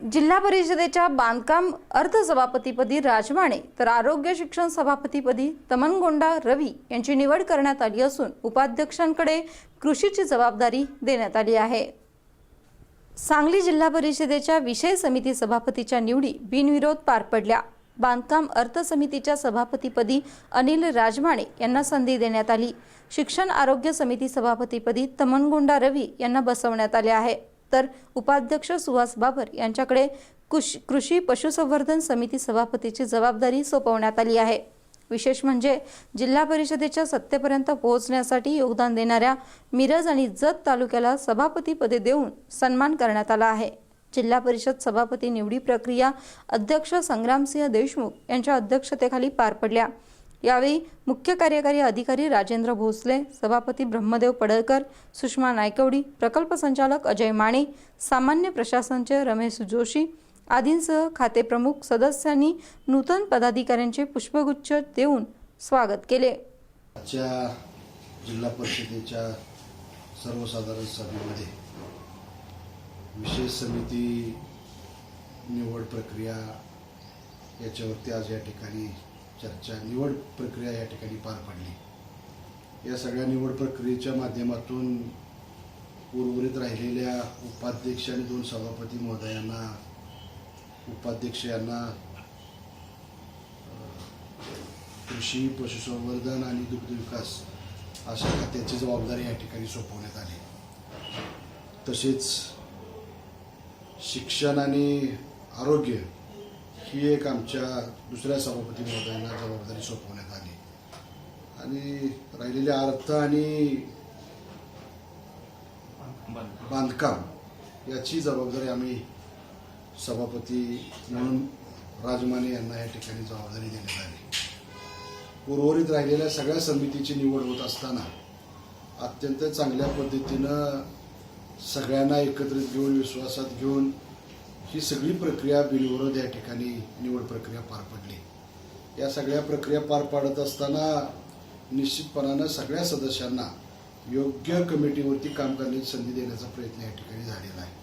जिल्हा परिषदेच्या बांधकाम अर्थसभापतीपदी राजमाणे तर आरोग्य शिक्षण सभापतीपदी तमनगोंडा रवी यांची निवड करण्यात आली असून उपाध्यक्षांकडे कृषीची जबाबदारी देण्यात आली आहे. सांगली जिल्हा परिषदेच्या विषय समिती सभापतीच्या निवडी बिनविरोध पार पडल्या. बांधकाम अर्थ समितीच्या सभापतीपदी अनिल राजमाणे यांना संधी देण्यात आली. शिक्षण आरोग्य समिती सभापतीपदी तमनगोंडा रवी यांना बसवण्यात आले आहे. तर उपाध्यक्ष सुहास बाबर यांच्याकडे कुश कृषी पशुसंवर्धन समिती सभापतीची जबाबदारी सोपवण्यात आली आहे. विशेष म्हणजे जिल्हा परिषदेच्या सत्तेपर्यंत पोहोचण्यासाठी योगदान देणाऱ्या मिरज आणि जत तालुक्याला सभापतीपदे देऊन सन्मान करण्यात आला आहे. जिल्हा परिषद सभापती निवडी प्रक्रिया अध्यक्ष संग्रामसिंह देशमुख यांच्या अध्यक्षतेखाली पार पडल्या. यावेळी मुख्य कार्यकारी अधिकारी राजेंद्र भोसले सभापती ब्रह्मदेव पडळकर सुषमा नायकवडी प्रकल्प संचालक अजय माने सामान्य प्रशासनचे रमेश जोशी आदींसह खातेप्रमुख सदस्यांनी नूतन पदाधिकाऱ्यांचे पुष्पगुच्छ देऊन स्वागत केले. आजच्या जिल्हा परिषदेच्या सर्वसाधारण सभेमध्ये विशेष समिती निवड प्रक्रिया याच्यावरती आज या ठिकाणी चर्चा निवड प्रक्रिया या ठिकाणी पार पडली. या सगळ्या निवड प्रक्रियेच्या माध्यमातून उर्वरित राहिलेल्या उपाध्यक्ष आणि दोन सभापती महोदयांना उपाध्यक्ष यांना कृषी पशुसंवर्धन आणि दुग्धविकास अशा खात्याची जबाबदारी या ठिकाणी सोपवण्यात आली. तसेच शिक्षण आणि आरोग्य ही एक आमच्या दुसऱ्या सभापती महोदयांना जबाबदारी सोपवण्यात आली. आणि राहिलेल्या अर्थ आणि बांधकाम याची जबाबदारी आम्ही सभापती म्हणून राजमाने यांना या ठिकाणी जबाबदारी देण्यात आली. उर्वरित राहिलेल्या सगळ्या समितीची निवड होत असताना अत्यंत चांगल्या पद्धतीनं सगळ्यांना एकत्रित घेऊन विश्वासात घेऊन ही सगळी प्रक्रिया बिनविरोध या ठिकाणी निवड प्रक्रिया पार पडली. या सगळ्या प्रक्रिया पार पाडत असताना निश्चितपणानं सगळ्या सदस्यांना योग्य कमिटीवरती काम करण्याची संधी देण्याचा प्रयत्न या ठिकाणी झालेला आहे.